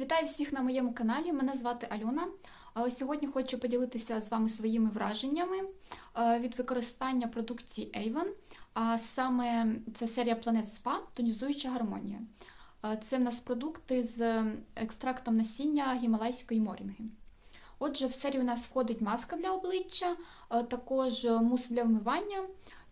Вітаю всіх на моєму каналі. Мене звати Альона. Сьогодні хочу поділитися з вами своїми враженнями е, від використання продукції Avon. А саме це серія Planet Spa тонізуюча гармонія. Це в нас продукти з екстрактом насіння гімалайської морінги. Отже, в серію у нас входить маска для обличчя, е, також мус для вмивання.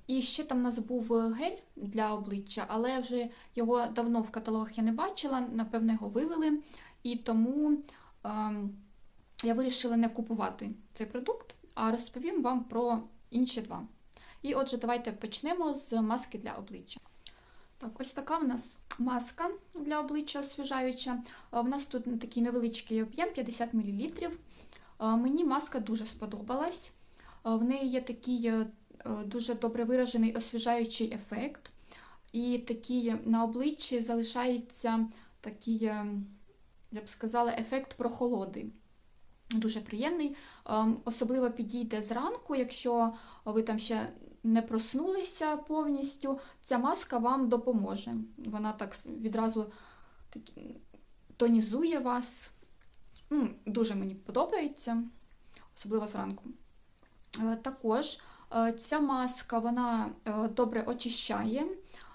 І ще там у нас був гель для обличчя, але вже його давно в каталогах я не бачила, напевно, його вивели. І тому е, я вирішила не купувати цей продукт, а розповім вам про інші два. І отже, давайте почнемо з маски для обличчя. Так, ось така в нас маска для обличчя освіжаюча. У нас тут такий невеличкий об'єм 50 мл. Мені маска дуже сподобалась. Е, В неї є такий е, дуже добре виражений освіжаючий ефект. І такий на обличчі залишається такий, е, я б сказала, ефект прохолоди. Дуже приємний. Ем, Особливо підійде зранку, якщо ви там ще не проснулися повністю, ця маска вам допоможе. Вона так відразу тонізує вас. Ну, дуже мені подобається, особливо зранку. Е, Також е, ця маска вона е, добре очищає.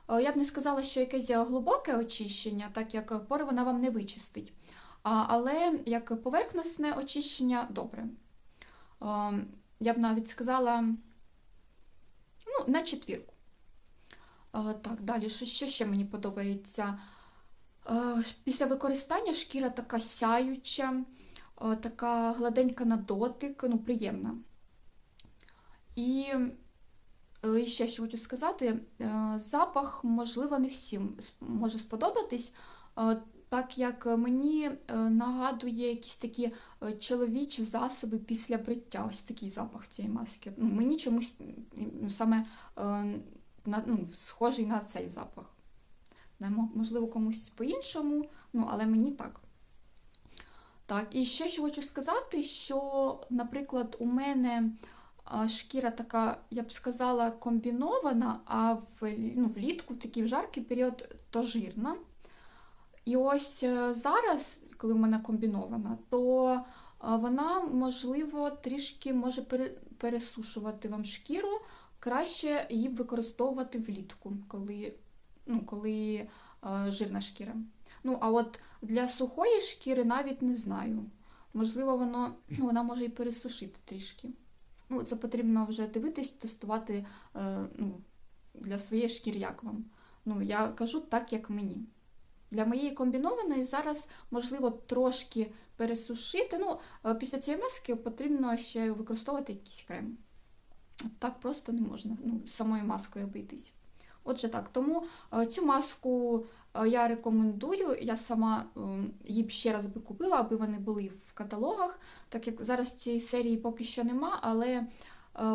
Е, Я б не сказала, що якесь глибоке очищення, так як пори вона вам не вичистить. Але як поверхностне очищення добре. Е, Я б навіть сказала ну, на четвірку. Е, Так, далі, що ще мені подобається? Після використання шкіра така сяюча, така гладенька на дотик, ну, приємна. І і ще що хочу сказати, е, запах, можливо, не всім може сподобатись, е, так як мені е, нагадує якісь такі е, чоловічі засоби після бриття. Ось такий запах цієї маски. Ну, Мені чомусь саме е, ну, схожий на цей запах. Можливо, комусь по-іншому, ну, але мені так. Так, і ще що хочу сказати, що, наприклад, у мене шкіра така, я б сказала, комбінована, а в, ну, влітку, в такий жаркий період, то жирна. І ось е, зараз, коли в мене комбінована, то е, вона, можливо, трішки може пересушувати вам шкіру. Краще її використовувати влітку, коли, ну, коли е, жирна шкіра. Ну, а от для сухої шкіри навіть не знаю. Можливо, воно, вона може і пересушити трішки. Ну, це потрібно вже дивитись, тестувати е, ну, для своєї шкіри, як вам. Ну, я кажу так, як мені. Для моєї комбінованої зараз можливо трошки пересушити. Ну, е, після цієї маски потрібно ще використовувати якийсь крем. Так просто не можна ну, самою маскою обійтись. Отже, так, тому е, цю маску е, я рекомендую. Я сама е, її б ще раз би купила, аби вони були в каталогах, так як зараз цієї серії поки що нема, але е,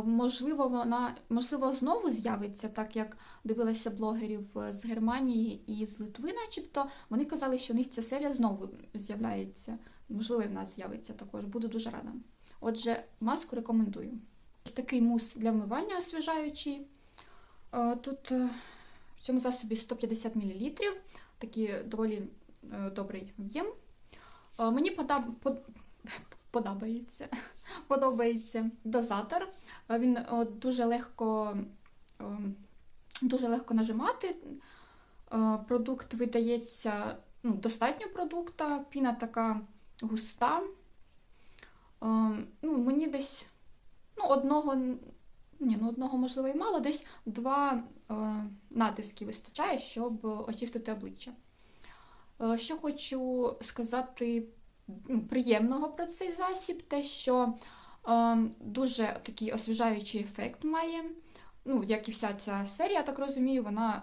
можливо вона можливо знову з'явиться, так як дивилася блогерів з Германії і з Литви, начебто. Вони казали, що у них ця серія знову з'являється. Можливо, і в нас з'явиться також. Буду дуже рада. Отже, маску рекомендую. Ось такий мус для вмивання освіжаючий. Е, Тут е, в цьому засобі 150 мл, такий доволі е, добрий об'єм. Мені подаб... под- подобається. подобається дозатор. Він дуже легко, дуже легко нажимати. Продукт видається ну, достатньо продукта, піна така густа. Ну, мені десь ну, одного, ні, ну, одного, можливо, і мало, десь два е, натиски вистачає, щоб очистити обличчя. Е, що хочу сказати ну, приємного про цей засіб, те, що е, дуже такий освіжаючий ефект має. Ну, як і вся ця серія, я так розумію, вона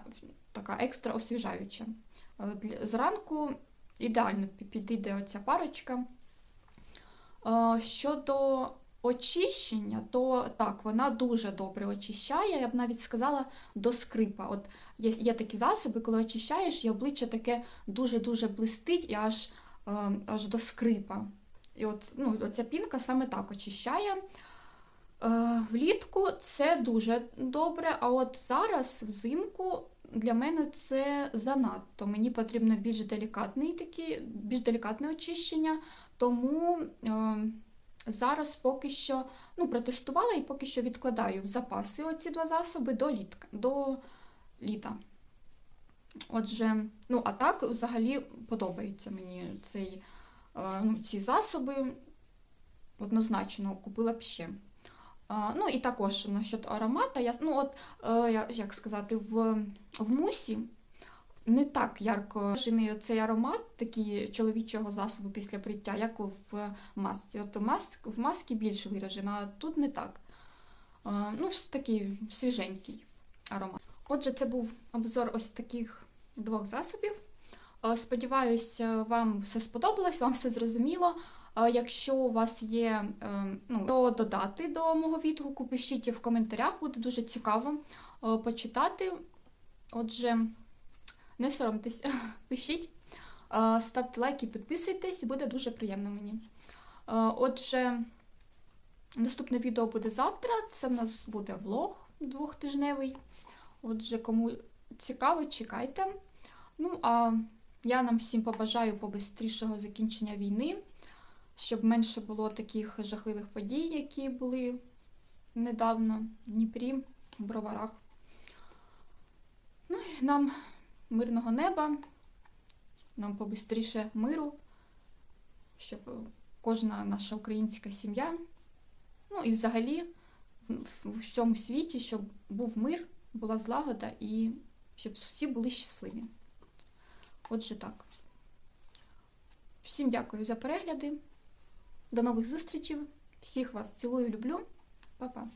така екстра освіжаюча. Е, Зранку ідеально пі- підійде оця парочка. Е, Щодо очищення, то так, вона дуже добре очищає. Я б навіть сказала до скрипа. От є, є такі засоби, коли очищаєш, і обличчя таке дуже-дуже блистить і аж, е, аж до скрипа. І от, ну, оця пінка саме так очищає. Е, влітку це дуже добре, а от зараз взимку для мене це занадто. Мені потрібно більш такі, більш делікатне очищення, тому е, зараз поки що ну, протестувала і поки що відкладаю в запаси оці два засоби до, літка, до літа. Отже, ну а так взагалі подобається мені цей, е, ну, ці засоби. Однозначно купила б ще. А, ну і також насчет аромата, я, ну от, е, як сказати, в, в мусі не так ярко виражений цей аромат, такий чоловічого засобу після бриття, як в масці. От маск, в масці більш виражено, а тут не так. Ну, такий свіженький аромат. Отже, це був обзор ось таких двох засобів. Сподіваюся, вам все сподобалось, вам все зрозуміло. Якщо у вас є е, ну, що додати до мого відгуку, пишіть в коментарях, буде дуже цікаво е, почитати. Отже, не соромтесь, пишіть, ставте лайки, підписуйтесь, буде дуже приємно мені. Отже, наступне відео буде завтра. Це в нас буде влог двохтижневий. Отже, кому цікаво, чекайте. Ну, а я нам всім побажаю побистрішого закінчення війни, щоб менше було таких жахливих подій, які були недавно в Дніпрі, в Броварах. Ну і нам мирного неба, нам побистріше миру, щоб кожна наша українська сім'я, ну і взагалі в всьому світі, щоб був мир, була злагода і щоб всі були щасливі. Отже, так. Всім дякую за перегляди. До нових зустрічей. Всіх вас цілую, люблю. Па-па.